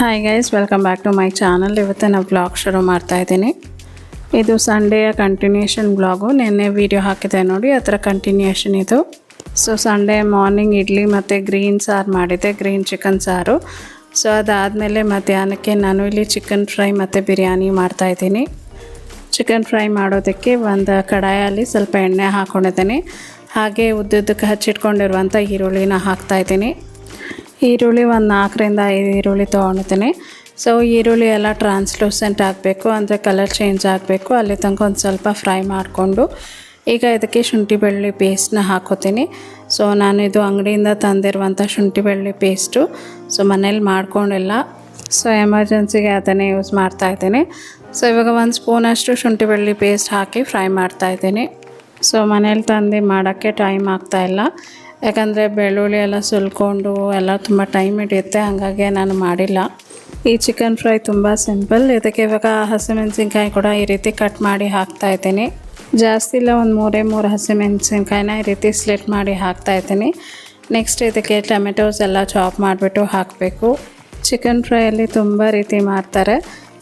Hi guys welcome back to my channel ಇವತ್ತು ನಾವು blog ಶುರು ಮಾಡ್ತಾ ಇದ್ದೀನಿ. ಇದು ಸಂಡೇಯ ಕಂಟಿನ್ಯೂಷನ್ ಬ್ಲಾಗು ನಿನ್ನೆ ವೀಡಿಯೋ ಹಾಕಿದೆ ನೋಡಿ, ಅದರ ಕಂಟಿನ್ಯೂಷನ್ ಇದು. ಸೊ ಸಂಡೇ ಮಾರ್ನಿಂಗ್ ಇಡ್ಲಿ ಮತ್ತು ಗ್ರೀನ್ ಸಾರು ಮಾಡಿದ್ದೆ ಗ್ರೀನ್ ಚಿಕನ್ ಸಾರು. ಸೊ ಅದಾದಮೇಲೆ ಮಧ್ಯಾಹ್ನಕ್ಕೆ ನಾನು ಇಲ್ಲಿ ಚಿಕನ್ ಫ್ರೈ ಮತ್ತು ಬಿರಿಯಾನಿ ಮಾಡ್ತಾಯಿದ್ದೀನಿ ಚಿಕನ್ ಫ್ರೈ ಮಾಡೋದಕ್ಕೆ ಒಂದು ಕಡಾಯಲ್ಲಿ ಸ್ವಲ್ಪ ಎಣ್ಣೆ ಹಾಕ್ಕೊಂಡಿದ್ದೀನಿ ಹಾಗೆ ಉದ್ದುದ್ದಕ್ಕೆ ಹಚ್ಚಿಟ್ಕೊಂಡಿರುವಂಥ ಈರುಳ್ಳಿನ ಹಾಕ್ತಾಯಿದ್ದೀನಿ ಈರುಳ್ಳಿ ಒಂದು ನಾಲ್ಕರಿಂದ ಐದು ಈರುಳ್ಳಿ ತೊಗೊಳ್ತೀನಿ ಸೊ ಈರುಳ್ಳಿ ಎಲ್ಲ ಟ್ರಾನ್ಸ್ಲೂಸೆಂಟ್ ಆಗಬೇಕು, ಅಂದರೆ ಕಲರ್ ಚೇಂಜ್ ಆಗಬೇಕು. ಅಲ್ಲಿ ತನಕ ಒಂದು ಸ್ವಲ್ಪ ಫ್ರೈ ಮಾಡಿಕೊಂಡು, ಈಗ ಇದಕ್ಕೆ ಶುಂಠಿ ಬೆಳ್ಳುಳ್ಳಿ ಪೇಸ್ಟ್ನ ಹಾಕೋತೀನಿ. ಸೊ ನಾನು ಇದು ಅಂಗಡಿಯಿಂದ ತಂದಿರುವಂಥ ಶುಂಠಿ ಬೆಳ್ಳುಳ್ಳಿ ಪೇಸ್ಟು ಸೊ ಮನೇಲಿ ಮಾಡ್ಕೊಂಡಿಲ್ಲ. ಸೊ ಎಮರ್ಜೆನ್ಸಿಗೆ ಅದನ್ನೇ ಯೂಸ್ ಮಾಡ್ತಾ ಇದ್ದೀನಿ. ಸೊ ಇವಾಗ ಒಂದು ಸ್ಪೂನಷ್ಟು ಶುಂಠಿ ಬೆಳ್ಳುಳ್ಳಿ ಪೇಸ್ಟ್ ಹಾಕಿ ಫ್ರೈ ಮಾಡ್ತಾ ಇದ್ದೀನಿ. ಸೊ ಮನೇಲಿ ತಂದು ಮಾಡೋಕ್ಕೆ ಟೈಮ್ ಆಗ್ತಾಯಿಲ್ಲ ಯಾಕಂದರೆ ಬೆಳ್ಳುಳ್ಳಿ ಎಲ್ಲ ಸುಲ್ಕೊಂಡು ಎಲ್ಲ ತುಂಬ ಟೈಮ್ ಹಿಡಿಯುತ್ತೆ, ಹಾಗಾಗಿ ನಾನು ಮಾಡಿಲ್ಲ. ಈ ಚಿಕನ್ ಫ್ರೈ ತುಂಬ ಸಿಂಪಲ್ ಇದಕ್ಕೆ ಇವಾಗ ಹಸಿಮೆಣಸಿನ್ಕಾಯಿ ಕೂಡ ಈ ರೀತಿ ಕಟ್ ಮಾಡಿ ಹಾಕ್ತಾ ಇದ್ದೀನಿ. ಜಾಸ್ತಿ ಇಲ್ಲ, ಒಂದು ಮೂರೇ ಮೂರು ಹಸಿಮೆಣಸಿನ್ಕಾಯಿನ ಈ ರೀತಿ ಸ್ಲಿಟ್ ಮಾಡಿ ಹಾಕ್ತಾ ಇದ್ದೀನಿ. ನೆಕ್ಸ್ಟ್ ಇದಕ್ಕೆ ಟೊಮೆಟೋಸ್ ಎಲ್ಲ ಚಾಪ್ ಮಾಡಿಬಿಟ್ಟು ಹಾಕಬೇಕು. ಚಿಕನ್ ಫ್ರೈಯಲ್ಲಿ ತುಂಬ ರೀತಿ ಮಾಡ್ತಾರೆ.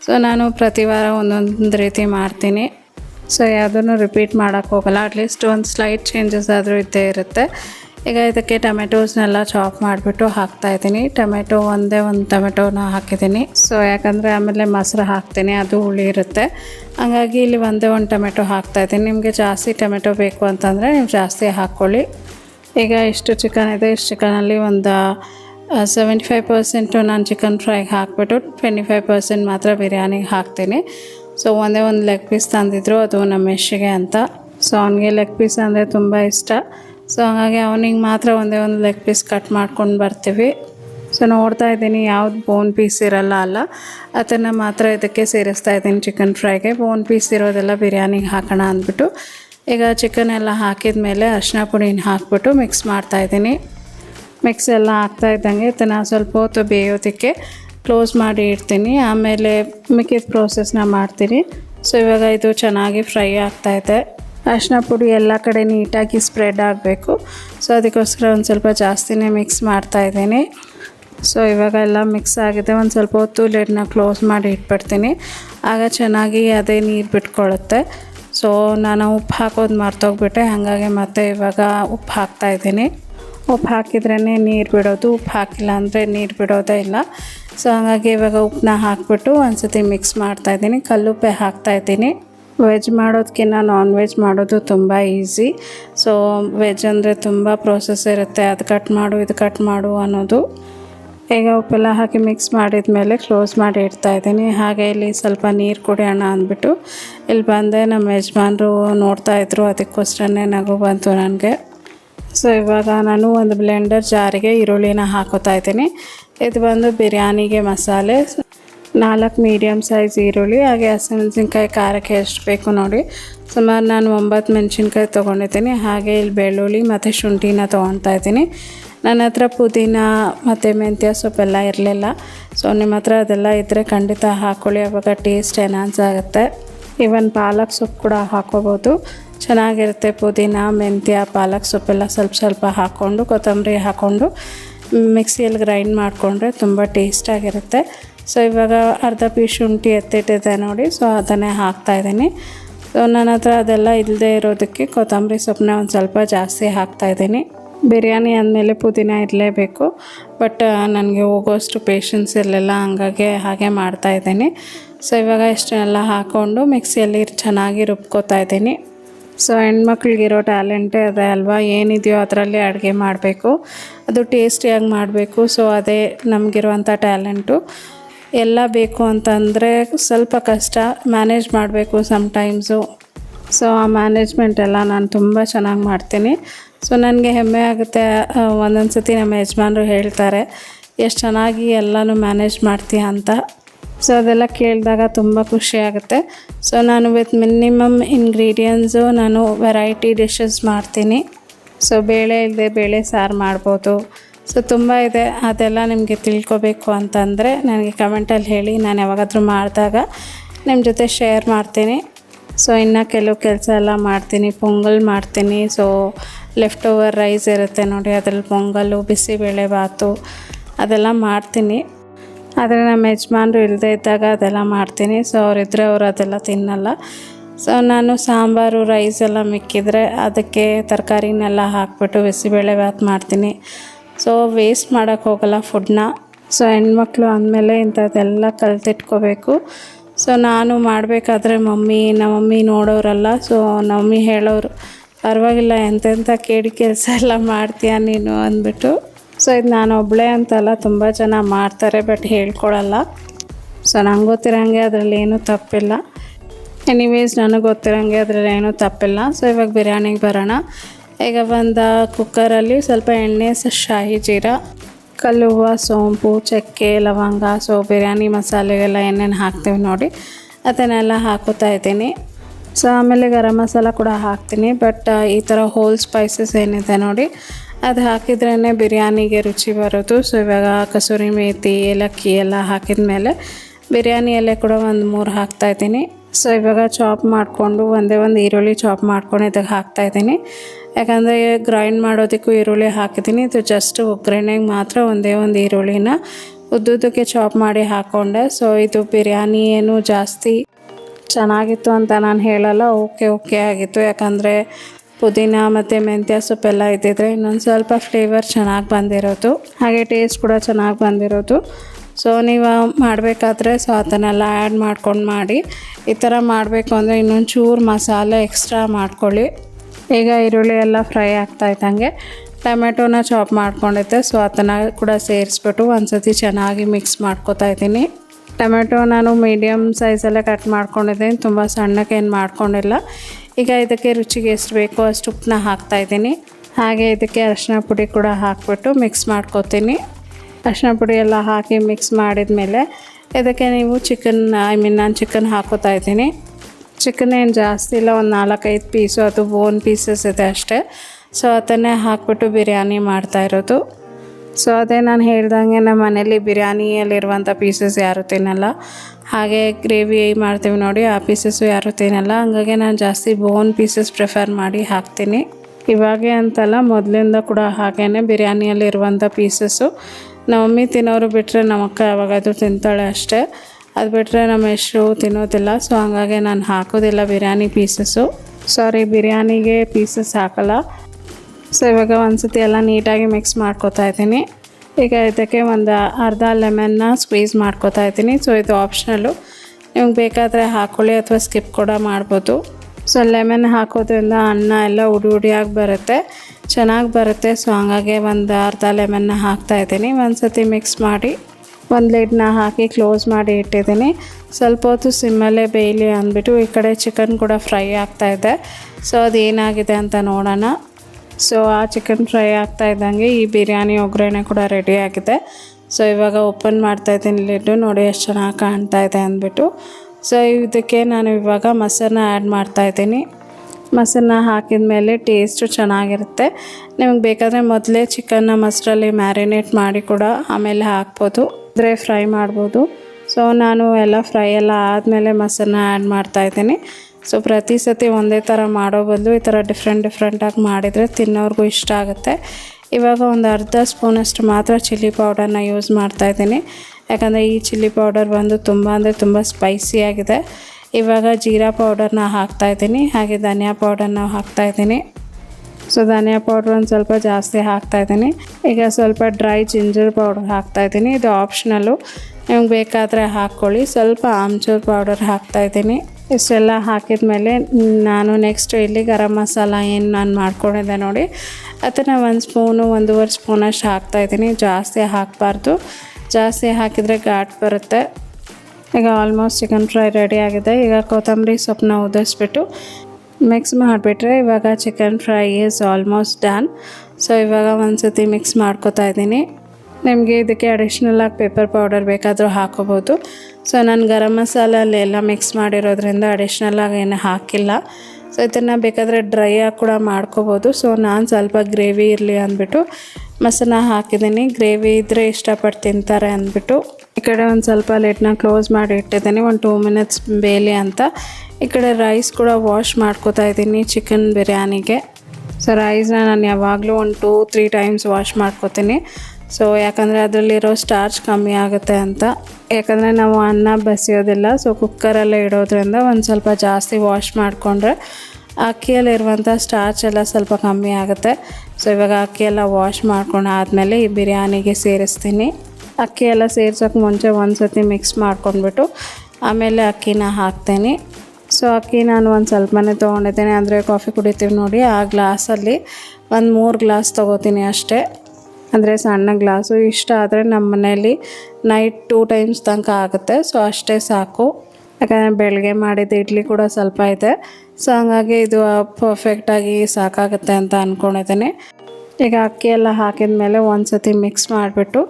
ಸೊ ನಾನು ಪ್ರತಿ ವಾರ ಒಂದೊಂದು ರೀತಿ ಮಾಡ್ತೀನಿ. ಸೊ ಯಾವುದನ್ನು ರಿಪೀಟ್ ಮಾಡೋಕ್ಕೋಗಲ್ಲ ಅಟ್ಲೀಸ್ಟ್ ಒಂದು ಸ್ಲೈಟ್ ಚೇಂಜಸ್ ಆದರೂ ಇದ್ದೇ ಇರುತ್ತೆ. ಈಗ ಇದಕ್ಕೆ ಟೊಮೆಟೋಸ್ನೆಲ್ಲ ಚಾಪ್ ಮಾಡಿಬಿಟ್ಟು ಹಾಕ್ತಾಯಿದ್ದೀನಿ ಟೊಮೆಟೊ ಒಂದೇ ಒಂದು ಟೊಮೆಟೊನ ಹಾಕಿದ್ದೀನಿ. ಸೊ ಯಾಕಂದರೆ ಆಮೇಲೆ ಮೊಸರು ಹಾಕ್ತೀನಿ, ಅದು ಹುಳಿ ಇರುತ್ತೆ. ಹಾಗಾಗಿ ಇಲ್ಲಿ ಒಂದೇ ಒಂದು ಟೊಮೆಟೊ ಹಾಕ್ತಾಯಿದ್ದೀನಿ ನಿಮಗೆ ಜಾಸ್ತಿ ಟೊಮೆಟೊ ಬೇಕು ಅಂತಂದರೆ ನೀವು ಜಾಸ್ತಿ ಹಾಕ್ಕೊಳ್ಳಿ ಈಗ ಇಷ್ಟು ಚಿಕನ್ ಇದೆ. ಇಷ್ಟು ಚಿಕನಲ್ಲಿ ಒಂದು ಸೆವೆಂಟಿ ಫೈವ್ ಪರ್ಸೆಂಟು ನಾನು ಚಿಕನ್ ಫ್ರೈಗೆ ಹಾಕ್ಬಿಟ್ಟು ಟ್ವೆಂಟಿ ಫೈವ್ ಪರ್ಸೆಂಟ್ ಮಾತ್ರ ಬಿರಿಯಾನಿಗೆ ಹಾಕ್ತೀನಿ. ಸೊ ಒಂದೇ ಒಂದು ಲೆಗ್ ಪೀಸ್ ತಂದಿದ್ರು, ಅದು ನಮ್ಮ ಮೆಶ್ಶಿಗೆ ಅಂತ. ಸೊ ಅವನಿಗೆ ಲೆಗ್ ಪೀಸ್ ಅಂದರೆ ತುಂಬ ಇಷ್ಟ. ಸೊ ಹಾಗಾಗಿ ಅವನಿಗೆ ಮಾತ್ರ ಒಂದೇ ಒಂದು ಲೆಗ್ ಪೀಸ್ ಕಟ್ ಮಾಡ್ಕೊಂಡು ಬರ್ತೀವಿ. ಸೊ ನೋಡ್ತಾ ಇದ್ದೀನಿ ಯಾವ್ದು ಬೋನ್ ಪೀಸ್ ಇರಲ್ಲ ಅಲ್ಲ. ಅದನ್ನು ಮಾತ್ರ ಇದಕ್ಕೆ ಸೇರಿಸ್ತಾ ಇದ್ದೀನಿ ಚಿಕನ್ ಫ್ರೈಗೆ ಬೋನ್ ಪೀಸ್ ಇರೋದೆಲ್ಲ ಬಿರಿಯಾನಿಗೆ ಹಾಕೋಣ ಅಂದ್ಬಿಟ್ಟು. ಈಗ ಚಿಕನ್ ಎಲ್ಲ ಹಾಕಿದ ಮೇಲೆ ಅರಿಶಿನ ಪುಡಿನ ಹಾಕ್ಬಿಟ್ಟು ಮಿಕ್ಸ್ ಮಾಡ್ತಾ ಇದ್ದೀನಿ. ಮಿಕ್ಸ್ ಎಲ್ಲ ಹಾಕ್ತಾ ಇದ್ದಂಗೆ ಇದನ್ನು ಸ್ವಲ್ಪ ಹೊತ್ತು ಬೇಯೋದಕ್ಕೆ ಕ್ಲೋಸ್ ಮಾಡಿ ಇಡ್ತೀನಿ. ಆಮೇಲೆ ಮಿಕ್ಕಿದ ಪ್ರೋಸೆಸ್ನ ಮಾಡ್ತೀನಿ. ಸೊ ಇವಾಗ ಇದು ಚೆನ್ನಾಗಿ ಫ್ರೈ ಆಗ್ತಾಯಿದೆ ಅರಿಶಿನ ಪುಡಿ ಎಲ್ಲ ಕಡೆ ನೀಟಾಗಿ ಸ್ಪ್ರೆಡ್ ಆಗಬೇಕು. ಸೊ ಅದಕ್ಕೋಸ್ಕರ ಒಂದು ಸ್ವಲ್ಪ ಜಾಸ್ತಿನೇ ಮಿಕ್ಸ್ ಮಾಡ್ತಾ ಇದ್ದೀನಿ. ಸೊ ಇವಾಗ ಎಲ್ಲ ಮಿಕ್ಸ್ ಆಗಿದೆ. ಒಂದು ಸ್ವಲ್ಪ ಹೊತ್ತು ಲಿಡ್ನ ಕ್ಲೋಸ್ ಮಾಡಿ ಇಟ್ಬಿಡ್ತೀನಿ. ಆಗ ಚೆನ್ನಾಗಿ ಅದೇ ನೀರು ಬಿಟ್ಕೊಳ್ಳುತ್ತೆ ಸೊ ನಾನು ಉಪ್ಪು ಹಾಕೋದು ಮರ್ತೋಗ್ಬಿಟ್ಟೆ. ಹಾಗಾಗಿ ಮತ್ತೆ ಇವಾಗ ಉಪ್ಪು ಹಾಕ್ತಾ ಇದ್ದೀನಿ. ಉಪ್ಪು ಹಾಕಿದ್ರೇ ನೀರು ಬಿಡೋದು. ಉಪ್ಪು ಹಾಕಿಲ್ಲ ಅಂದರೆ ನೀರು ಬಿಡೋದೇ ಇಲ್ಲ. ಸೊ ಹಾಗಾಗಿ ಇವಾಗ ಉಪ್ಪನ್ನ ಹಾಕ್ಬಿಟ್ಟು ಒಂದ್ಸತಿ ಮಿಕ್ಸ್ ಮಾಡ್ತಾಯಿದ್ದೀನಿ ಕಲ್ಲುಪ್ಪೆ ಹಾಕ್ತಾಯಿದ್ದೀನಿ ವೆಜ್ ಮಾಡೋದಕ್ಕಿಂತ ನಾನ್ ವೆಜ್ ಮಾಡೋದು ತುಂಬ ಈಸಿ ಸೊ ವೆಜ್ ಅಂದರೆ ತುಂಬ ಪ್ರೋಸೆಸ್ ಇರುತ್ತೆ. ಅದು ಕಟ್ ಮಾಡು, ಇದು ಕಟ್ ಮಾಡು ಅನ್ನೋದು. ಈಗ ಉಪ್ಪೆಲ್ಲ ಹಾಕಿ ಮಿಕ್ಸ್ ಮಾಡಿದ ಮೇಲೆ ಕ್ಲೋಸ್ ಮಾಡಿ ಇಡ್ತಾ ಇದ್ದೀನಿ. ಹಾಗೆ ಇಲ್ಲಿ ಸ್ವಲ್ಪ ನೀರು ಕುಡಿಯೋಣ ಅಂದ್ಬಿಟ್ಟು ಇಲ್ಲಿ ಬಂದೆ ನಮ್ಮ ಯಜಮಾನರು ನೋಡ್ತಾ ಇದ್ರು. ಅದಕ್ಕೋಸ್ಕರನೇ ನಗು ಬಂತು ನನಗೆ. ಸೊ ಇವಾಗ ನಾನು ಒಂದು ಬ್ಲೆಂಡರ್ ಜಾರಿಗೆ ಈರುಳ್ಳಿನ ಹಾಕೋತಾ ಇದ್ದೀನಿ. ಇದು ಬಂದು ಬಿರಿಯಾನಿಗೆ ಮಸಾಲೆ. ನಾಲ್ಕು ಮೀಡಿಯಮ್ ಸೈಜ್ ಈರುಳ್ಳಿ, ಹಾಗೆ ಹಸಿಮೆಣಸಿನ್ಕಾಯಿ ಖಾರಕ್ಕೆ ಎಷ್ಟು ಬೇಕು ನೋಡಿ. ಸುಮಾರು ನಾನು ಒಂಬತ್ತು ಮೆಣಸಿನ್ಕಾಯಿ ತೊಗೊಂಡಿದ್ದೀನಿ. ಹಾಗೆ ಇಲ್ಲಿ ಬೆಳ್ಳುಳ್ಳಿ ಮತ್ತು ಶುಂಠಿನ ತೊಗೊತಾ ಇದ್ದೀನಿ. ನನ್ನ ಹತ್ರ ಪುದೀನ ಮತ್ತು ಮೆಂತ್ಯ ಸೊಪ್ಪೆಲ್ಲ ಇರಲಿಲ್ಲ. ಸೊ ನಿಮ್ಮ ಹತ್ರ ಅದೆಲ್ಲ ಇದ್ದರೆ ಖಂಡಿತ ಹಾಕ್ಕೊಳ್ಳಿ ಅವಾಗ ಟೇಸ್ಟ್ ಎನ್ಹಾನ್ಸ್ ಆಗುತ್ತೆ. ಈವನ್ ಪಾಲಕ್ ಸೊಪ್ಪು ಕೂಡ ಹಾಕೋಬೋದು ಚೆನ್ನಾಗಿರುತ್ತೆ ಪುದೀನ, ಮೆಂತ್ಯ, ಪಾಲಕ್ ಸೊಪ್ಪೆಲ್ಲ ಸ್ವಲ್ಪ ಸ್ವಲ್ಪ ಹಾಕ್ಕೊಂಡು, ಕೊತ್ತಂಬರಿ ಹಾಕ್ಕೊಂಡು, ಮಿಕ್ಸಿಯಲ್ಲಿ ಗ್ರೈಂಡ್ ಮಾಡಿಕೊಂಡ್ರೆ ತುಂಬ ಟೇಸ್ಟಾಗಿರುತ್ತೆ. ಸೊ ಇವಾಗ ಅರ್ಧ ಪೀಸ್ ಶುಂಠಿ ಎತ್ತಿಟ್ಟಿದೆ ನೋಡಿ. ಸೊ ಅದನ್ನೇ ಹಾಕ್ತಾಯಿದ್ದೀನಿ ಸೊ ನನ್ನ ಹತ್ರ ಅದೆಲ್ಲ ಇಲ್ಲದೆ ಇರೋದಕ್ಕೆ ಕೊತ್ತಂಬರಿ ಸೊಪ್ಪನ್ನ ಒಂದು ಸ್ವಲ್ಪ ಜಾಸ್ತಿ ಹಾಕ್ತಾಯಿದ್ದೀನಿ ಬಿರಿಯಾನಿ ಅಂದಮೇಲೆ ಪುದೀನ ಇರಲೇಬೇಕು. ಬಟ್ ನನಗೆ ಹೋಗೋಷ್ಟು ಪೇಷನ್ಸ್ ಇರಲಿಲ್ಲ, ಹಂಗಾಗಿ ಹಾಗೆ ಮಾಡ್ತಾಯಿದ್ದೀನಿ ಸೊ ಇವಾಗ ಇಷ್ಟನ್ನೆಲ್ಲ ಹಾಕ್ಕೊಂಡು ಮಿಕ್ಸಿಯಲ್ಲಿ ಚೆನ್ನಾಗಿ ರುಬ್ಕೋತಾ ಇದ್ದೀನಿ. ಸೊ ಹೆಣ್ಮಕ್ಳಿಗಿರೋ ಟ್ಯಾಲೆಂಟೇ ಅದೇ ಅಲ್ವಾ? ಏನಿದೆಯೋ ಅದರಲ್ಲಿ ಅಡುಗೆ ಮಾಡಬೇಕು. ಅದು ಟೇಸ್ಟಿಯಾಗಿ ಮಾಡಬೇಕು. ಸೊ ಅದೇ ನಮಗಿರುವಂಥ ಟ್ಯಾಲೆಂಟು. ಎಲ್ಲ ಬೇಕು ಅಂತಂದರೆ ಸ್ವಲ್ಪ ಕಷ್ಟ. ಮ್ಯಾನೇಜ್ ಮಾಡಬೇಕು ಸಮ್ಟೈಮ್ಸು ಸೊ ಆ ಮ್ಯಾನೇಜ್ಮೆಂಟ್ ಎಲ್ಲ ನಾನು ತುಂಬ ಚೆನ್ನಾಗಿ ಮಾಡ್ತೀನಿ. ಸೊ ನನಗೆ ಹೆಮ್ಮೆ ಆಗುತ್ತೆ. ಒಂದೊಂದು ಸತಿ ನಮ್ಮ ಯಜಮಾನರು ಹೇಳ್ತಾರೆ, ಎಷ್ಟು ಚೆನ್ನಾಗಿ ಎಲ್ಲನೂ ಮ್ಯಾನೇಜ್ ಮಾಡ್ತೀಯ ಅಂತ. ಸೊ ಅದೆಲ್ಲ ಕೇಳಿದಾಗ ತುಂಬ ಖುಷಿ ಆಗುತ್ತೆ. ಸೊ ನಾನು ವಿತ್ ಮಿನಿಮಮ್ ಇಂಗ್ರೀಡಿಯನ್ಸು ನಾನು ವೆರೈಟಿ ಡಿಶಸ್ ಮಾಡ್ತೀನಿ. ಸೊ ಬೇಳೆ ಇಲ್ಲದೆ ಬೇಳೆ ಸಾರು ಮಾಡ್ಬೋದು. ಸೊ ತುಂಬ ಇದೆ. ಅದೆಲ್ಲ ನಿಮಗೆ ತಿಳ್ಕೊಬೇಕು ಅಂತಂದರೆ ನನಗೆ ಕಮೆಂಟಲ್ಲಿ ಹೇಳಿ. ನಾನು ಯಾವಾಗಾದರೂ ಮಾಡಿದಾಗ ನಿಮ್ಮ ಜೊತೆ ಶೇರ್ ಮಾಡ್ತೀನಿ. ಸೊ ಇನ್ನು ಕೆಲವು ಕೆಲಸ ಎಲ್ಲ ಮಾಡ್ತೀನಿ. ಪೊಂಗಲ್ ಮಾಡ್ತೀನಿ. ಸೊ ಲೆಫ್ಟ್ ಓವರ್ ರೈಸ್ ಇರುತ್ತೆ ನೋಡಿ, ಅದರಲ್ಲಿ ಪೊಂಗಲ್ಲು ಬಿಸಿಬೇಳೆ ಬಾತು ಅದೆಲ್ಲ ಮಾಡ್ತೀನಿ. ಆದರೆ ನಮ್ಮ ಯಜಮಾನ್ರು ಇಲ್ಲದೇ ಇದ್ದಾಗ ಅದೆಲ್ಲ ಮಾಡ್ತೀನಿ. ಸೊ ಅವರಿದ್ದರೆ ಅವರು ಅದೆಲ್ಲ ತಿನ್ನಲ್ಲ. ಸೊ ನಾನು ಸಾಂಬಾರು ರೈಸ್ ಎಲ್ಲ ಮಿಕ್ಕಿದ್ರೆ ಅದಕ್ಕೆ ತರಕಾರಿನೆಲ್ಲ ಹಾಕ್ಬಿಟ್ಟು ಬಿಸಿಬೇಳೆ ಬಾತ್ ಮಾಡ್ತೀನಿ. ಸೊ ವೇಸ್ಟ್ ಮಾಡೋಕ್ಕೆ ಹೋಗಲ್ಲ ಫುಡ್ನ ಸೊ ಹೆಣ್ಮಕ್ಳು ಅಂದಮೇಲೆ ಇಂಥದ್ದೆಲ್ಲ ಕಲ್ತಿಟ್ಕೋಬೇಕು. ಸೊ ನಾನು ಮಾಡಬೇಕಾದ್ರೆ ಮಮ್ಮಿ, ನಮ್ಮ ಮಮ್ಮಿ ನೋಡೋರಲ್ಲ. ಸೊ ನಮ್ಮ ಹೇಳೋರು, ಪರವಾಗಿಲ್ಲ, ಎಂತೆಂಥ ಕೇಳಿ ಕೆಲಸ ಎಲ್ಲ ಮಾಡ್ತೀಯ ನೀನು? ಅಂದ್ಬಿಟ್ಟು. ಸೊ ಇದು ನಾನು ಒಬ್ಬಳೇ ಅಂತಲ್ಲ, ತುಂಬ ಜನ ಮಾಡ್ತಾರೆ ಬಟ್ ಹೇಳ್ಕೊಳಲ್ಲ. ಸೊ ನಂಗೆ ಗೊತ್ತಿರೋಂಗೆ ಅದರಲ್ಲಿ ಏನೂ ತಪ್ಪಿಲ್ಲ. ಎನಿವೇಸ್ ನನಗೆ ಗೊತ್ತಿರೋಂಗೆ ಅದರಲ್ಲಿ ಏನೂ ತಪ್ಪಿಲ್ಲ. ಸೊ ಇವಾಗ ಬಿರಿಯಾನಿಗೆ ಬರೋಣ. ಈಗ ಒಂದು ಕುಕ್ಕರಲ್ಲಿ ಸ್ವಲ್ಪ ಎಣ್ಣೆ ಶಾಹಿ ಜೀರಾ, ಕಲ್ಲುವ, ಸೋಂಪು, ಚಕ್ಕೆ, ಲವಂಗ ಸೊ ಬಿರಿಯಾನಿ ಮಸಾಲೆಗೆಲ್ಲ ಏನೇನು ಹಾಕ್ತೀವಿ ನೋಡಿ. ಅದನ್ನೆಲ್ಲ ಹಾಕೋತಾ ಇದ್ದೀನಿ. ಸೊ ಆಮೇಲೆ ಗರಂ ಮಸಾಲ ಕೂಡ ಹಾಕ್ತೀನಿ ಬಟ್ ಈ ಥರ ಹೋಲ್ ಸ್ಪೈಸಸ್ ಏನಿದೆ ನೋಡಿ, ಅದು ಹಾಕಿದ್ರೇ ಬಿರಿಯಾನಿಗೆ ರುಚಿ ಬರೋದು. ಸೊ ಇವಾಗ ಕಸೂರಿ ಮೇಥಿ ಏಲಕ್ಕಿ ಎಲ್ಲ ಹಾಕಿದ ಮೇಲೆ ಬಿರಿಯಾನಿ ಎಲೆ ಕೂಡ ಒಂದು ಮೂರು ಹಾಕ್ತಾಯಿದ್ದೀನಿ ಸೊ ಇವಾಗ ಚಾಪ್ ಮಾಡಿಕೊಂಡು, ಒಂದೇ ಒಂದು ಈರುಳ್ಳಿ ಚಾಪ್ ಮಾಡ್ಕೊಂಡು ಇದಕ್ಕೆ ಹಾಕ್ತಾಯಿದ್ದೀನಿ ಯಾಕಂದರೆ ಗ್ರೈಂಡ್ ಮಾಡೋದಕ್ಕೂ ಈರುಳ್ಳಿ ಹಾಕಿದ್ದೀನಿ. ಇದು ಜಸ್ಟ್ ಒಗ್ಗರಣೆಗೆ ಮಾತ್ರ ಒಂದೇ ಒಂದು ಈರುಳ್ಳಿನ ಉದ್ದುದ್ದಕ್ಕೆ ಚಾಪ್ ಮಾಡಿ ಹಾಕ್ಕೊಂಡೆ ಸೊ ಇದು ಬಿರಿಯಾನಿ ಏನು ಜಾಸ್ತಿ ಚೆನ್ನಾಗಿತ್ತು ಅಂತ ನಾನು ಹೇಳಲ್ಲ. ಓಕೆ ಓಕೆ ಆಗಿತ್ತು. ಯಾಕಂದರೆ ಪುದೀನ ಮತ್ತು ಮೆಂತ್ಯ ಸೊಪ್ಪೆಲ್ಲ ಇದ್ದಿದ್ರೆ ಇನ್ನೊಂದು ಸ್ವಲ್ಪ ಫ್ಲೇವರ್ ಚೆನ್ನಾಗಿ ಬಂದಿರೋದು. ಹಾಗೆ ಟೇಸ್ಟ್ ಕೂಡ ಚೆನ್ನಾಗಿ ಬಂದಿರೋದು. ಸೊ ನೀವು ಮಾಡಬೇಕಾದ್ರೆ ಸೊ ಅದನ್ನೆಲ್ಲ ಆ್ಯಡ್ ಮಾಡ್ಕೊಂಡು ಮಾಡಿ. ಈ ಥರ ಮಾಡಬೇಕು ಅಂದರೆ ಇನ್ನೊಂದು ಚೂರು ಮಸಾಲೆ ಎಕ್ಸ್ಟ್ರಾ ಮಾಡ್ಕೊಳ್ಳಿ. ಈಗ ಈರುಳ್ಳಿ ಎಲ್ಲ ಫ್ರೈ ಆಗ್ತಾ ಇದ್ದಂಗೆ ಟೊಮೆಟೊನ ಚಾಪ್ ಮಾಡ್ಕೊಂಡಿದ್ದೆ. ಸೊ ಅದನ್ನು ಕೂಡ ಸೇರಿಸ್ಬಿಟ್ಟು ಒಂದು ಸತಿ ಚೆನ್ನಾಗಿ ಮಿಕ್ಸ್ ಮಾಡ್ಕೋತಾ ಇದ್ದೀನಿ. ಟೊಮೆಟೊ ನಾನು ಮೀಡಿಯಮ್ ಸೈಜಲ್ಲೇ ಕಟ್ ಮಾಡ್ಕೊಂಡಿದ್ದೀನಿ. ತುಂಬ ಸಣ್ಣಕ್ಕೆ ಏನು ಮಾಡ್ಕೊಂಡಿಲ್ಲ. ಈಗ ಇದಕ್ಕೆ ರುಚಿಗೆ ಎಷ್ಟು ಬೇಕೋ ಅಷ್ಟು ಉಪ್ಪನ್ನ ಹಾಕ್ತಾಯಿದ್ದೀನಿ ಹಾಗೆ ಇದಕ್ಕೆ ಅರಿಶಿನ ಪುಡಿ ಕೂಡ ಹಾಕ್ಬಿಟ್ಟು ಮಿಕ್ಸ್ ಮಾಡ್ಕೊತೀನಿ. ಅರಿಶಿನ ಪುಡಿ ಎಲ್ಲ ಹಾಕಿ ಮಿಕ್ಸ್ ಮಾಡಿದ ಮೇಲೆ ಇದಕ್ಕೆ ನೀವು ಚಿಕನ್ ಐ ಮೀನ್ ನಾನು ಚಿಕನ್ ಹಾಕೋತಾ ಇದ್ದೀನಿ. ಚಿಕನ್ ಏನು ಜಾಸ್ತಿ ಇಲ್ಲ, ಒಂದು ನಾಲ್ಕೈದು ಪೀಸು ಅದು ಬೋನ್ ಪೀಸಸ್ ಇದೆ ಅಷ್ಟೇ. ಸೊ ಅದನ್ನೇ ಹಾಕ್ಬಿಟ್ಟು ಬಿರಿಯಾನಿ ಮಾಡ್ತಾ ಇರೋದು. ಸೊ ಅದೇ ನಾನು ಹೇಳ್ದಂಗೆ ನಮ್ಮ ಮನೇಲಿ ಬಿರಿಯಾನಿಯಲ್ಲಿರುವಂಥ ಪೀಸಸ್ ಯಾರು ತಿನ್ನಲ್ಲ. ಹಾಗೆ ಗ್ರೇವಿ ಮಾಡ್ತೀವಿ ನೋಡಿ, ಆ ಪೀಸಸ್ಸು ಯಾರು ತಿನ್ನಲ್ಲ. ಹಂಗಾಗಿ ನಾನು ಜಾಸ್ತಿ ಬೋನ್ ಪೀಸಸ್ ಪ್ರಿಫರ್ ಮಾಡಿ ಹಾಕ್ತೀನಿ. ಇವಾಗೆ ಅಂತಲ್ಲ, ಮೊದಲಿಂದ ಕೂಡ ಹಾಗೇ ಬಿರಿಯಾನಿಯಲ್ಲಿರುವಂಥ ಪೀಸಸ್ಸು ನಮ್ಮ ಮಮ್ಮಿ ತಿನ್ನೋರು ಬಿಟ್ಟರೆ ನಮ್ಮಕ್ಕ ಯಾವಾಗಾದರೂ ತಿಂತಾಳೆ ಅಷ್ಟೇ. ಅದು ಬಿಟ್ಟರೆ ನಮ್ಮ ಹೆಸ್ರು ತಿನ್ನೋದಿಲ್ಲ. ಸೊ ಹಂಗಾಗಿ ನಾನು ಹಾಕೋದಿಲ್ಲ ಬಿರಿಯಾನಿ ಪೀಸಸ್ಸು ಸಾರಿ ಬಿರಿಯಾನಿಗೆ ಪೀಸಸ್ ಹಾಕಲ್ಲ. ಸೊ ಇವಾಗ ಒಂದು ಸತಿ ಎಲ್ಲ ನೀಟಾಗಿ ಮಿಕ್ಸ್ ಮಾಡ್ಕೋತಾ ಇದ್ದೀನಿ. ಈಗ ಇದಕ್ಕೆ ಒಂದು ಅರ್ಧ ಲೆಮನ್ನ ಸ್ಕ್ವೀಸ್ ಮಾಡ್ಕೊತಾ ಇದ್ದೀನಿ. ಸೊ ಇದು ಆಪ್ಷನಲ್ಲು ನಿಮ್ಗೆ ಬೇಕಾದರೆ ಹಾಕ್ಕೊಳ್ಳಿ ಅಥವಾ ಸ್ಕಿಪ್ ಕೂಡ ಮಾಡ್ಬೋದು. ಸೊ ಲೆಮನ್ ಹಾಕೋದ್ರಿಂದ ಅನ್ನ ಎಲ್ಲ ಉಡಿ ಉಡಿಯಾಗಿ ಬರುತ್ತೆ. ಚೆನ್ನಾಗಿ ಬರುತ್ತೆ. ಸೊ ಹಂಗಾಗಿ ಒಂದು ಅರ್ಧ ಲೆಮನ್ನ ಹಾಕ್ತಾ ಇದ್ದೀನಿ. ಒಂದು ಸತಿ ಮಿಕ್ಸ್ ಮಾಡಿ. ಒಂದು ಲಿಡ್ನ ಹಾಕಿ ಕ್ಲೋಸ್ ಮಾಡಿ ಇಟ್ಟಿದ್ದೀನಿ. ಸ್ವಲ್ಪ ಹೊತ್ತು ಸಿಮ್ಮಲ್ಲೇ ಬೇಯಲಿ ಅಂದ್ಬಿಟ್ಟು ಈ ಕಡೆ ಚಿಕನ್ ಕೂಡ ಫ್ರೈ ಆಗ್ತಾಯಿದೆ ಸೊ ಅದು ಏನಾಗಿದೆ ಅಂತ ನೋಡೋಣ. ಸೊ ಆ ಚಿಕನ್ ಫ್ರೈ ಆಗ್ತಾ ಇದ್ದಂಗೆ ಈ ಬಿರಿಯಾನಿ ಒಗ್ಗರಣೆ ಕೂಡ ರೆಡಿ ಆಗಿದೆ. ಸೊ ಇವಾಗ ಓಪನ್ ಮಾಡ್ತಾ ಇದ್ದೀನಿ ಲಿಡ್ಡು ನೋಡಿ ಎಷ್ಟು ಚೆನ್ನಾಗಿ ಕಾಣ್ತಾ ಇದೆ ಅಂದ್ಬಿಟ್ಟು. ಸೊ ಇದಕ್ಕೆ ನಾನು ಇವಾಗ ಮೊಸರನ್ನ ಆ್ಯಡ್ ಮಾಡ್ತಾ ಇದ್ದೀನಿ. ಮೊಸರನ್ನ ಹಾಕಿದ ಮೇಲೆ ಟೇಸ್ಟು ಚೆನ್ನಾಗಿರುತ್ತೆ. ನಿಮಗೆ ಬೇಕಾದರೆ ಮೊದಲೇ ಚಿಕನ್ನ ಮೊಸರಲ್ಲಿ ಮ್ಯಾರಿನೇಟ್ ಮಾಡಿ ಕೂಡ ಆಮೇಲೆ ಹಾಕ್ಬೋದು. ಅಂದರೆ ಫ್ರೈ ಮಾಡ್ಬೋದು. ಸೊ ನಾನು ಎಲ್ಲ ಫ್ರೈ ಎಲ್ಲ ಆದಮೇಲೆ ಮೊಸರನ್ನ ಆ್ಯಡ್ ಮಾಡ್ತಾಯಿದ್ದೀನಿ ಸೊ ಪ್ರತಿ ಸತಿ ಒಂದೇ ಥರ ಮಾಡೋ ಬದಲು ಈ ಥರ ಡಿಫ್ರೆಂಟ್ ಡಿಫ್ರೆಂಟಾಗಿ ಮಾಡಿದರೆ ತಿನ್ನೋರಿಗೂ ಇಷ್ಟ ಆಗುತ್ತೆ. ಇವಾಗ ಒಂದು ಅರ್ಧ ಸ್ಪೂನಷ್ಟು ಮಾತ್ರ ಚಿಲ್ಲಿ ಪೌಡರ್ನ ಯೂಸ್ ಮಾಡ್ತಾಯಿದ್ದೀನಿ ಯಾಕಂದರೆ ಈ ಚಿಲ್ಲಿ ಪೌಡರ್ ಬಂದು ತುಂಬ ಅಂದರೆ ತುಂಬ ಸ್ಪೈಸಿಯಾಗಿದೆ ಇವಾಗ ಜೀರಾ ಪೌಡರ್ನ ಹಾಕ್ತಾಯಿದ್ದೀನಿ ಹಾಗೆ ಧನಿಯಾ ಪೌಡರ್ನ ಹಾಕ್ತಾಯಿದ್ದೀನಿ ಸೊ ಧನಿಯಾ ಪೌಡ್ರ್ ಒಂದು ಸ್ವಲ್ಪ ಜಾಸ್ತಿ ಹಾಕ್ತಾಯಿದ್ದೀನಿ ಈಗ ಸ್ವಲ್ಪ ಡ್ರೈ ಜಿಂಜರ್ ಪೌಡರ್ ಹಾಕ್ತಾಯಿದ್ದೀನಿ ಇದು ಆಪ್ಷನಲ್ಲು. ನಿಮ್ಗೆ ಬೇಕಾದರೆ ಹಾಕ್ಕೊಳ್ಳಿ ಸ್ವಲ್ಪ ಆಮ್ಚೂರ್ ಪೌಡರ್ ಹಾಕ್ತಾಯಿದ್ದೀನಿ ಇಷ್ಟೆಲ್ಲ ಹಾಕಿದ ಮೇಲೆ ನಾನು ನೆಕ್ಸ್ಟ್ ಇಲ್ಲಿ ಗರಂ ಮಸಾಲ ಏನು ನಾನು ಮಾಡ್ಕೊಂಡಿದ್ದೆ ನೋಡಿ, ಅದನ್ನು ಒಂದು ಸ್ಪೂನು, ಒಂದೂವರೆ ಸ್ಪೂನಷ್ಟು ಹಾಕ್ತಾಯಿದ್ದೀನಿ ಜಾಸ್ತಿ ಹಾಕಬಾರ್ದು. ಜಾಸ್ತಿ ಹಾಕಿದರೆ ಘಾಟ್ ಬರುತ್ತೆ. ಈಗ ಆಲ್ಮೋಸ್ಟ್ ಚಿಕನ್ ಫ್ರೈ ರೆಡಿ ಆಗಿದೆ. ಈಗ ಕೊತ್ತಂಬರಿ ಸೊಪ್ಪನ್ನ ಉದಿಸ್ಬಿಟ್ಟು ಮಿಕ್ಸ್ ಮಾಡಿಬಿಟ್ರೆ ಇವಾಗ chicken fry is almost done so ಇವಾಗ ಒಂದು ಸತಿ ಮಿಕ್ಸ್ ಮಾಡ್ಕೋತಾ ಇದ್ದೀನಿ. ನಿಮಗೆ ಇದಕ್ಕೆ ಅಡಿಷ್ನಲ್ ಆಗಿ ಪೇಪರ್ ಪೌಡರ್ ಬೇಕಾದರೂ ಹಾಕೋಬೋದು. ಸೊ ನಾನು ಗರಂ ಮಸಾಲೆ ಎಲ್ಲ ಮಿಕ್ಸ್ ಮಾಡಿರೋದ್ರಿಂದ ಅಡಿಷ್ನಲ್ ಆಗಿ ಏನು ಹಾಕಿಲ್ಲ. ಸೊ ಇದನ್ನು ಬೇಕಾದರೆ ಡ್ರೈ ಆಗಿ ಕೂಡ ಮಾಡ್ಕೋಬೋದು. ಸೊ ನಾನು ಸ್ವಲ್ಪ ಗ್ರೇವಿ ಇರಲಿ ಅಂದ್ಬಿಟ್ಟು ಮೊಸರನ್ನ ಹಾಕಿದ್ದೀನಿ. ಗ್ರೇವಿ ಇದ್ದರೆ ಇಷ್ಟಪಟ್ಟು ತಿಂತಾರೆ ಅಂದ್ಬಿಟ್ಟು. ಈ ಕಡೆ ಒಂದು ಸ್ವಲ್ಪ ಲೇಟ್ನ ಕ್ಲೋಸ್ ಮಾಡಿ ಇಟ್ಟಿದ್ದೀನಿ. ಒಂದು ಟೂ ಮಿನಿಟ್ಸ್ ಬೇಲಿ ಅಂತ. ಈ ಕಡೆ ರೈಸ್ ಕೂಡ ವಾಶ್ ಮಾಡ್ಕೋತಾ ಇದ್ದೀನಿ ಚಿಕನ್ ಬಿರಿಯಾನಿಗೆ. ಸೊ ರೈಸ್ನ ನಾನು ಯಾವಾಗಲೂ ಒಂದು ಟೂ, ತ್ರೀ ಟೈಮ್ಸ್ ವಾಶ್ ಮಾಡ್ಕೋತೀನಿ. ಸೊ ಯಾಕಂದರೆ ಅದರಲ್ಲಿರೋ ಸ್ಟಾರ್ಚ್ ಕಮ್ಮಿ ಆಗುತ್ತೆ ಅಂತ. ಯಾಕಂದರೆ ನಾವು ಅನ್ನ ಬಸಿಯೋದಿಲ್ಲ. ಸೊ ಕುಕ್ಕರಲ್ಲೇ ಇಡೋದ್ರಿಂದ ಒಂದು ಸ್ವಲ್ಪ ಜಾಸ್ತಿ ವಾಶ್ ಮಾಡಿಕೊಂಡ್ರೆ ಅಕ್ಕಿಯಲ್ಲಿರುವಂಥ ಸ್ಟಾರ್ಚ್ ಎಲ್ಲ ಸ್ವಲ್ಪ ಕಮ್ಮಿ ಆಗುತ್ತೆ. ಸೊ ಇವಾಗ ಅಕ್ಕಿಯೆಲ್ಲ ವಾಶ್ ಮಾಡ್ಕೊಂಡು ಆದಮೇಲೆ ಈ ಬಿರಿಯಾನಿಗೆ ಸೇರಿಸ್ತೀನಿ. ಅಕ್ಕಿ ಎಲ್ಲ ಸೇರ್ಸೋಕೆ ಮುಂಚೆ ಒಂದು ಸತಿ ಮಿಕ್ಸ್ ಮಾಡ್ಕೊಂಡ್ಬಿಟ್ಟು ಆಮೇಲೆ ಅಕ್ಕಿನ ಹಾಕ್ತೀನಿ. ಸೊ ಅಕ್ಕಿ ನಾನು ಒಂದು ಸ್ವಲ್ಪನೇ ತೊಗೊಂಡಿದ್ದೀನಿ. ಅಂದರೆ ಕಾಫಿ ಕುಡಿತೀವಿ ನೋಡಿ, ಆ ಗ್ಲಾಸಲ್ಲಿ ಒಂದು ಮೂರು ಗ್ಲಾಸ್ ತೊಗೋತೀನಿ ಅಷ್ಟೇ. ಅಂದರೆ ಸಣ್ಣ ಗ್ಲಾಸು. ಇಷ್ಟ ಆದರೆ ನಮ್ಮ ಮನೆಯಲ್ಲಿ ನೈಟ್ ಟೂ ಟೈಮ್ಸ್ ತನಕ ಆಗುತ್ತೆ. ಸೊ ಅಷ್ಟೇ ಸಾಕು. ಯಾಕಂದರೆ ಬೆಳಗ್ಗೆ ಮಾಡಿದ ಇಡ್ಲಿ ಕೂಡ ಸ್ವಲ್ಪ ಇದೆ. ಸೊ ಹಂಗಾಗಿ ಇದು ಪರ್ಫೆಕ್ಟಾಗಿ ಸಾಕಾಗುತ್ತೆ ಅಂತ ಅಂದ್ಕೊಂಡಿದ್ದೀನಿ ಈಗ ಅಕ್ಕಿ ಎಲ್ಲ ಹಾಕಿದ ಮೇಲೆ ಒಂದು ಸತಿ ಮಿಕ್ಸ್ ಮಾಡಿಬಿಟ್ಟು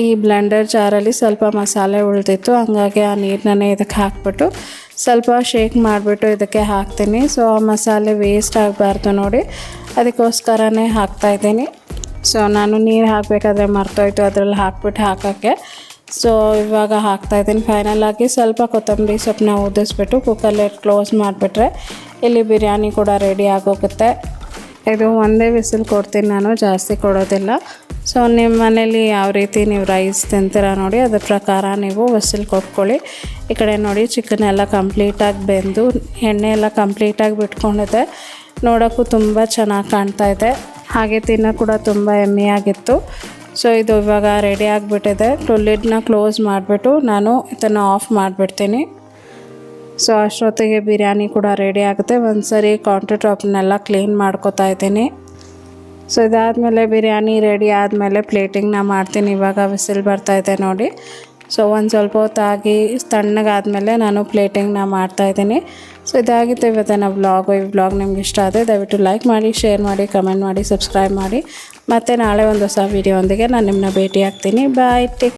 ಈ ಬ್ಲೆಂಡರ್ ಜಾರಲ್ಲಿ ಸ್ವಲ್ಪ ಮಸಾಲೆ ಉಳಿದಿತ್ತು. ಹಂಗಾಗಿ ಆ ನೀರನ್ನೇ ಇದಕ್ಕೆ ಹಾಕ್ಬಿಟ್ಟು ಸ್ವಲ್ಪ ಶೇಕ್ ಮಾಡಿಬಿಟ್ಟು ಇದಕ್ಕೆ ಹಾಕ್ತೀನಿ. ಸೊ ಆ ಮಸಾಲೆ ವೇಸ್ಟ್ ಆಗಬಾರ್ದು ನೋಡಿ. ಅದಕ್ಕೋಸ್ಕರನೇ ಹಾಕ್ತಾಯಿದ್ದೀನಿ ಸೊ ನಾನು ನೀರು ಹಾಕಬೇಕಾದ್ರೆ ಮರ್ತೋಯ್ತು ಅದರಲ್ಲಿ ಹಾಕ್ಬಿಟ್ಟು ಹಾಕೋಕ್ಕೆ. ಸೊ ಇವಾಗ ಹಾಕ್ತಾಯಿದ್ದೀನಿ ಫೈನಲ್ ಆಗಿ ಸ್ವಲ್ಪ ಕೊತ್ತಂಬರಿ ಸೊಪ್ಪನ್ನ ಉದಿಸ್ಬಿಟ್ಟು ಕುಕ್ಕರ್ಲೆ ಕ್ಲೋಸ್ ಮಾಡಿಬಿಟ್ರೆ ಇಲ್ಲಿ ಬಿರಿಯಾನಿ ಕೂಡ ರೆಡಿ ಆಗೋಗುತ್ತೆ. ಇದು ಒಂದೇ ವಿಸಿಲ್ ಕೊಡ್ತೀನಿ ನಾನು, ಜಾಸ್ತಿ ಕೊಡೋದಿಲ್ಲ. ಸೊ ನಿಮ್ಮ ಮನೇಲಿ ಯಾವ ರೀತಿ ನೀವು ರೈಸ್ ತಿಂತೀರ ನೋಡಿ, ಅದ್ರ ಪ್ರಕಾರ ನೀವು ವಿಸಿಲ್ ಕೊಟ್ಕೊಳ್ಳಿ. ಈ ಕಡೆ ನೋಡಿ ಚಿಕನ್ ಎಲ್ಲ ಕಂಪ್ಲೀಟಾಗಿ ಬೆಂದು, ಎಣ್ಣೆ ಎಲ್ಲ ಕಂಪ್ಲೀಟಾಗಿ ಬಿಟ್ಕೊಂಡಿದೆ. ನೋಡೋಕ್ಕೂ ತುಂಬ ಚೆನ್ನಾಗಿ ಕಾಣ್ತಾ ಇದೆ. ಹಾಗೆ ತಿನ್ನೋ ಕೂಡ ತುಂಬ ಎಮ್ಮೆಯಾಗಿತ್ತು ಸೊ ಇದು ಇವಾಗ ರೆಡಿ ಆಗಿಬಿಟ್ಟಿದೆ. ಲಿಡ್ನ ಕ್ಲೋಸ್ ಮಾಡಿಬಿಟ್ಟು ನಾನು ಇದನ್ನು ಆಫ್ ಮಾಡಿಬಿಡ್ತೀನಿ. ಸೊ ಅಷ್ಟೊತ್ತಿಗೆ ಬಿರಿಯಾನಿ ಕೂಡ ರೆಡಿ ಆಗುತ್ತೆ. ಒಂದು ಸರಿ ಕೌಂಟರ್ ಟಾಪ್ನೆಲ್ಲ ಕ್ಲೀನ್ ಮಾಡ್ಕೋತಾ ಇದ್ದೀನಿ. ಸೊ ಇದಾದಮೇಲೆ ಬಿರಿಯಾನಿ ರೆಡಿ ಆದಮೇಲೆ ಪ್ಲೇಟಿಂಗ್ನ ಮಾಡ್ತೀನಿ. ಇವಾಗ ವಿಸಿಲ್ ಬರ್ತಾಯಿದೆ ನೋಡಿ. ಸೊ ಒಂದು ಸ್ವಲ್ಪ ಹೊತ್ತಾಗಿ ತಣ್ಣಗಾದಮೇಲೆ ನಾನು ಪ್ಲೇಟಿಂಗ್ನ ಮಾಡ್ತಾಯಿದ್ದೀನಿ ಸೊ ಇದಾಗಿತ್ತು ಇವತ್ತಿನ ವ್ಲಾಗು ಈ ವ್ಲಾಗ್ ನಿಮ್ಗೆ ಇಷ್ಟ ಆದರೆ ದಯವಿಟ್ಟು ಲೈಕ್ ಮಾಡಿ ಶೇರ್ ಮಾಡಿ ಕಮೆಂಟ್ ಮಾಡಿ ಸಬ್ಸ್ಕ್ರೈಬ್ ಮಾಡಿ. ಮತ್ತು ನಾಳೆ ಒಂದು ಹೊಸ ವೀಡಿಯೋ ಒಂದಿಗೆ ನಾನು ನಿಮ್ಮನ್ನ ಭೇಟಿ ಆಗ್ತೀನಿ ಬಾಯ್ ಟೇಕ್